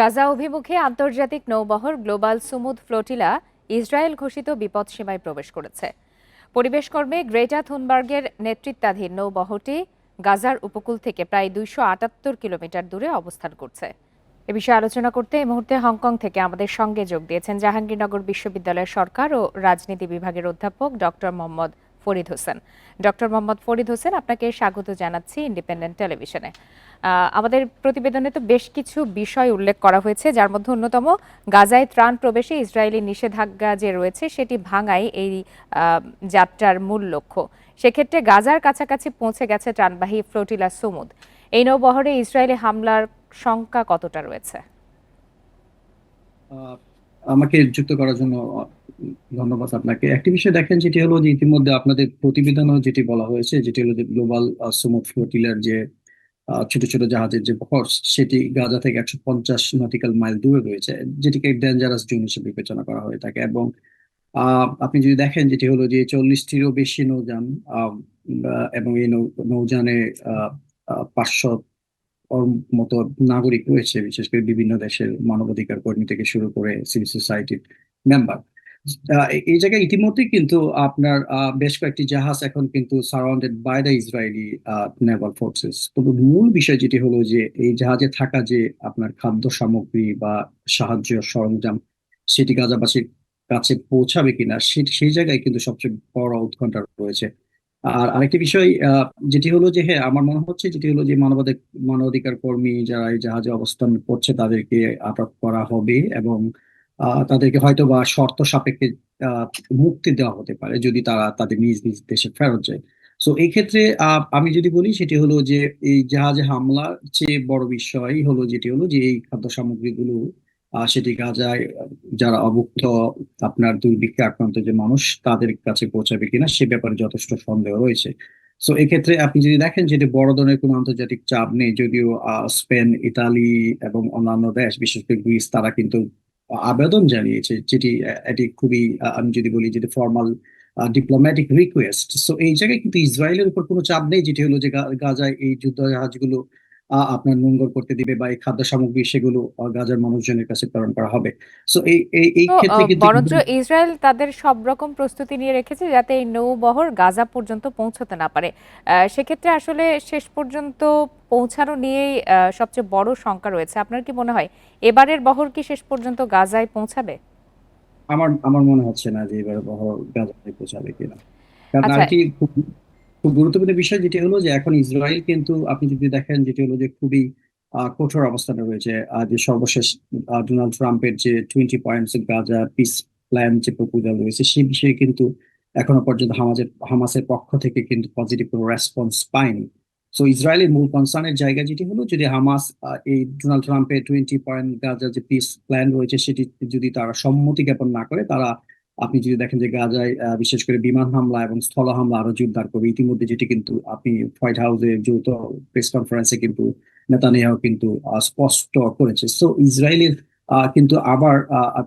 গাজা অভিমুখে আন্তর্জাতিক নৌবহর গ্লোবাল সুমুদ ফ্লোটিলা ইসরায়েল ঘোষিত বিপদসীমায় প্রবেশ করেছে। পরিবেশ কর্মে গ্রেটা থুনবার্গের নেতৃত্বাধীন নৌবহরটি গাজার উপকূল থেকে প্রায় দুইশো আটাত্তর কিলোমিটার দূরে অবস্থান করছে। এ বিষয়ে আলোচনা করতে এই মুহূর্তে হংকং থেকে আমাদের সঙ্গে যোগ দিয়েছেন জাহাঙ্গীরনগর বিশ্ববিদ্যালয়ের সরকার ও রাজনীতি বিভাগের অধ্যাপক ডক্টর মোহাম্মদ ফরিদ হোসেন। ডক্টর মোহাম্মদ ফরিদ হোসেন, আপনাকে স্বাগত জানাচ্ছি ইন্ডিপেন্ডেন্ট টেলিভিশনে। আমাদের প্রতিবেদনে তো বেশ কিছু বিষয় উল্লেখ করা হয়েছে, যার মধ্যে অন্যতম গাজায় ত্রাণ প্রবেশে ইসরায়েলি নিষেধাজ্ঞা যে রয়েছে, সেটি ভাঙাই এই যাত্রার মূল লক্ষ্য। সেক্ষেত্রে গাজার কাছাকাছি পৌঁছে গেছে ত্রাণবাহী ফ্লোটিলা সুমুদ। এই নৌবহরে ইসরায়েলি হামলার শঙ্কা কতটা রয়েছে? আমাকে যুক্ত করার জন্য ধন্যবাদ আপনাকে। একটি বিষয় দেখেন, যেটি হলো যে ইতিমধ্যে আপনাদের প্রতিবেদনেও যেটি বলা হয়েছে, যেটি হলো যে গ্লোবাল সুমুদ ফ্লোটিলার যে ছোট ছোট জাহাজের যে ভর সেটি গাজা থেকে একশো পঞ্চাশ নটিক্যাল মাইল দূরে রয়েছে, যেটিকে ডেঞ্জারাস জোন হিসেবে বিবেচনা করা হয়ে থাকে। এবং আপনি যদি দেখেন, যেটি হলো যে চল্লিশটিরও বেশি নৌযান এবং এই নৌযানে পাঁচশো মতো নাগরিক রয়েছে, বিশেষ করে বিভিন্ন দেশের মানবাধিকার কর্মী থেকে শুরু করে সিভিল সোসাইটির মেম্বার এই জায়গায় ইতিমধ্যেই কিন্তু আপনার বেশ কয়েকটি জাহাজ এখন কিন্তু surrounded by the Israeli naval forces তবে মূল বিষয় যেটি হলো যে, এই জাহাজে থাকা যে আপনার খাদ্য সামগ্রী বা সাহায্য সরঞ্জাম, সেটি গাজাবাসীর কাছে পৌঁছাবে কিনা সেই জায়গায় কিন্তু সবচেয়ে বড় উৎকণ্ঠা রয়েছে। আর আরেকটি বিষয় যেটি হলো যে হ্যাঁ আমার মনে হচ্ছে যেটি হলো যে, মানবাধিক, মানবাধিকার কর্মী যারা এই জাহাজে অবস্থান করছে, তাদেরকে আটক করা হবে এবং তাদেরকে হয়তো বা শর্ত সাপেক্ষে মুক্তি দেওয়া হতে পারে যদি তারা তাদের নিজ নিজ দেশে ফেরত যায়। তো এই ক্ষেত্রে আমি যদি বলি সেটি হলো যে এই জাহাজে হামলার চেয়ে বড় বিষয় হলো যেটি হলো যে এই খাদ্য সামগ্রীগুলো সেটি গাজায়, যারা অভুক্ত, আপনার দুর্ভিক্ষে আক্রান্ত যে মানুষ তাদের কাছে পৌঁছাবে কিনা সে ব্যাপারে যথেষ্ট সন্দেহ রয়েছে। সো এক্ষেত্রে আপনি যদি দেখেন যে এটি বড় ধরনের কোনো আন্তর্জাতিক চাপ নেই, যদিও স্পেন, ইতালি এবং অন্যান্য দেশ, বিশেষ করে গ্রিস, তারা কিন্তু আবেদন জানিয়েছে, যেটি এটি খুবই আমি যদি বলি যেটি ফর্মাল ডিপ্লোম্যাটিক রিকোয়েস্ট সো এই জায়গায় কিন্তু ইসরায়েলের উপর কোনো চাপ নেই, যেটি হলো যে গাজায় এই যুদ্ধ জাহাজগুলো আপনার নোঙ্গর করতে দিবে বা এই খাদ্য সামগ্রী সেগুলো গাজার মানুষজনের কাছে প্রেরণ করা হবে। সো এই এই এই ক্ষেত্রে কিন্তু বরঞ্চ ইসরায়েল তাদের সব রকম প্রস্তুতি নিয়ে রেখেছে যাতে এই নৌবহর গাজা পর্যন্ত পৌঁছতে না পারে। সেক্ষেত্রে আসলে শেষ পর্যন্ত পৌঁছানো নিয়েই সবচেয়ে বড় শঙ্কা রয়েছে। আপনার কি মনে হয় এবারের বহর কি শেষ পর্যন্ত গাজায় পৌঁছাবে? আমার আমার মনে হচ্ছে না যে এবার বহর গাজায় পৌঁছাবে কিনা। কারণ আচ্ছা। আরেকটি খুব গুরুত্বপূর্ণ বিষয় যেটি হলো যে এখন ইসরায়েল কিন্তু আপনি যদি দেখেন যেটি হলো যে খুবই কঠোর অবস্থানে রয়েছে। যে সর্বশেষ ডোনাল্ড ট্রাম্পের যে twenty points Gaza peace plan যে প্রপোজাল রয়েছে সেই বিষয়ে কিন্তু এখনও পর্যন্ত হামাজের, হামাসের পক্ষ থেকে কিন্তু পজিটিভ কোনো রেসপন্স পায়নি। সো ইসরায়েলের মূল কনসার্নের জায়গা যেটি হলো যদি হামাস এই ডোনাল্ড ট্রাম্পের টোয়েন্টি পয়েন্ট গাজা যে পিস প্ল্যান রয়েছে, সেটি যদি তারা সম্মতি জ্ঞাপন না করে, তারা আপনি যদি দেখেন যে গাজায় বিশেষ করে বিমান হামলা এবং স্থল হামলা আরও জোরদার করবে ইতিমধ্যে যেটি কিন্তু আপনি হোয়াইট হাউসে যৌথ প্রেস কনফারেন্সে কিন্তু নেতানিয়াহু কিন্তু স্পষ্ট করেছে। সো ইসরায়েলের কিন্তু আবার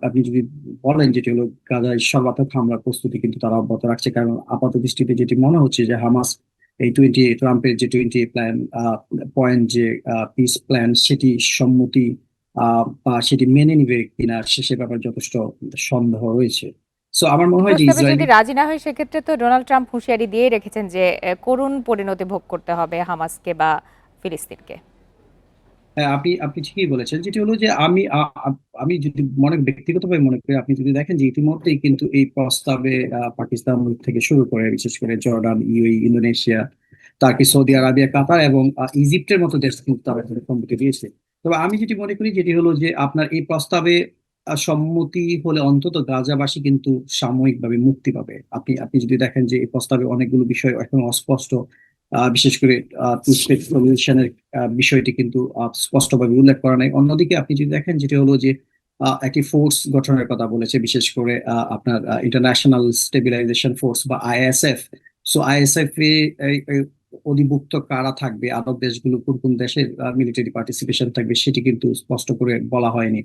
আপনি যদি বলেন যেটি হলো গাজায় সর্বাত্মক হামলার প্রস্তুতি কিন্তু তারা অব্যাহত রাখছে কারণ আপাত দৃষ্টিতে যেটি মনে হচ্ছে যে হামাস এই টোয়েন্টি ট্রাম্পের যে টোয়েন্টি প্ল্যান পয়েন্ট যে পিস প্ল্যান সেটি সম্মতি আহ, বা সেটি মেনে নিবে কিনা সে ব্যাপারে যথেষ্ট সন্দেহ রয়েছে। সো আমার মনে হয় যে ইসরায়েল যদি রাজি না হয় সেক্ষেত্রে তো ডোনাল্ড ট্রাম্প হুঁশিয়ারি দিয়ে রেখেছেন যে করুণ পরিণতি ভোগ করতে হবে হামাসকে বা ফিলিস্তিনকে। আপনি আপনি ঠিকই বলেছেন। যেটি হলো যে আমি আমি যদি মনে ব্যক্তিগতভাবে মনে করি আপনি যদি দেখেন যে ইতিমধ্যেই কিন্তু এই প্রস্তাবে পাকিস্তান থেকে শুরু করে বিশেষ করে Jordan UAE Indonesia Turkey Saudi Arabia Qatar এবং ইজিপ্টের মতো দেশ কিন্তু তারা সম্মতি দিয়েছে তবে আমি যেটি মনে করি যেটি হলো যে আপনার এই প্রস্তাবে সম্মতি হলে অন্তত গাজাবাসী কিন্তু সাময়িকভাবে মুক্তি পাবে। আপনি আপনি যদি দেখেন যে এই প্রস্তাবে অনেকগুলো বিষয় এখন অস্পষ্ট বিশেষ করে বিষয়টি কিন্তু স্পষ্টভাবে উল্লেখ করা নাই। অন্যদিকে আপনি যদি দেখেন যেটি হলো যে একটি ফোর্স গঠনের কথা বলেছে, বিশেষ করে আপনার ইন্টারন্যাশনাল স্টেবিলাইজেশন ফোর্স বা আইএসএফ সো আইএসএফ অধিভুক্ত কারা থাকবে আরব দেশগুলো কোন কোন দেশের মিলিটারি পার্টিসিপেশন থাকবে সেটি কিন্তু স্পষ্ট করে বলা হয়নি।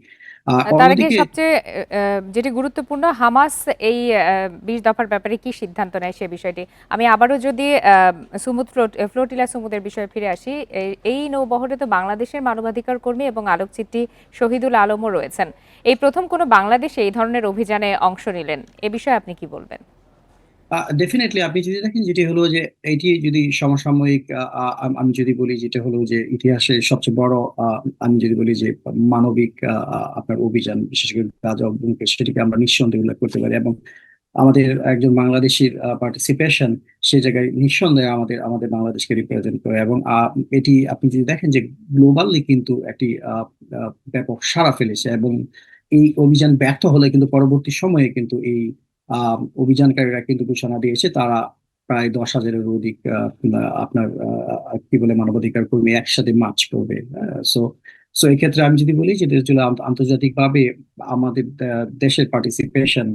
তার আগে সবচেয়ে যেটি গুরুত্বপূর্ণ হামাস এই বিশ দফার ব্যাপারে কি সিদ্ধান্ত নেয় সে বিষয়টি? আমি আবারও যদি সুমুদ ফ্লোট- ফ্লোটিলা সুমুদের বিষয়ে ফিরে আসি এই নৌবহরে তো বাংলাদেশের মানবাধিকার কর্মী এবং আলোকচিত্রী শহীদুল আলমও রয়েছেন। এই প্রথম কোনো বাংলাদেশে এই ধরনের অভিযানে অংশ নিলেন এ বিষয়ে আপনি কি বলবেন? ডেফিনেটলি আপনি যদি দেখেন যেটি হলো যে এটি যদি সমসাময়িক আমি যদি বলি যেটা হলো যে ইতিহাসের সবচেয়ে বড় আমি যদি বলি যে মানবিক আপনার অভিযান, বিশেষ করে গাজা অবলম্বনকে সেটিকে আমরা নিঃসন্দেহে উল্লেখ করতে পারি এবং আমাদের একজন বাংলাদেশির পার্টিসিপেশন সে জায়গায় নিঃসন্দেহে আমাদের আমাদের বাংলাদেশকে রিপ্রেজেন্ট করে এবং এটি আপনি যদি দেখেন যে গ্লোবালি কিন্তু একটি ব্যাপক সাড়া ফেলেছে এবং এই অভিযান ব্যর্থ হলে কিন্তু পরবর্তী সময়ে কিন্তু এই অভিযানকারীরা কিন্তু ঘোষণা দিয়েছে, তারা প্রায় দশ হাজারের অধিক আপনার কি বলে মানবাধিকার কর্মী একসাথে মার্চ করবে সো সো এই ক্ষেত্রে আমি যদি বলি যে আন্তর্জাতিক ভাবে আমাদের দেশের পার্টিসিপেশন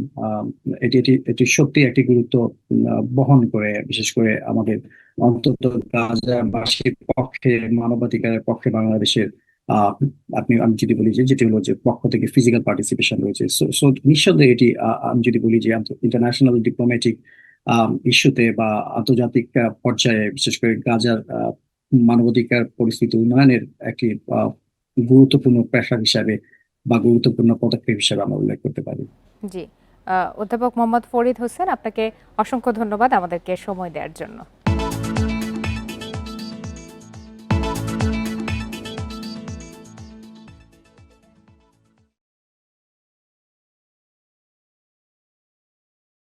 এটি এটি এটি সত্যি একটি গুরুত্ব বহন করে, বিশেষ করে আমাদের অন্তত গাজাবাসীর পক্ষে, মানবাধিকারের পক্ষে বাংলাদেশের আপনি, আমি যদি বলি যে, যেটি হলো যে, পক্ষ থেকে ফিজিক্যাল পার্টিসিপেশন রয়েছে। সো নিঃসন্দেহে এটি আমি যদি বলি যে ইন্টারন্যাশনাল ডিপ্লোম্যাটিক ইস্যুতে বা আন্তর্জাতিক পর্যায়ে, বিশেষ করে গাজার মানবাধিকার পরিস্থিতি উন্নয়নের একটি গুরুত্বপূর্ণ পেশা হিসাবে বা গুরুত্বপূর্ণ পদক্ষেপ হিসাবে আমরা উল্লেখ করতে পারি। জি। অধ্যাপক মোহাম্মদ ফরিদ হোসেন, আপনাকে অসংখ্য ধন্যবাদ আমাদেরকে সময় দেওয়ার জন্য।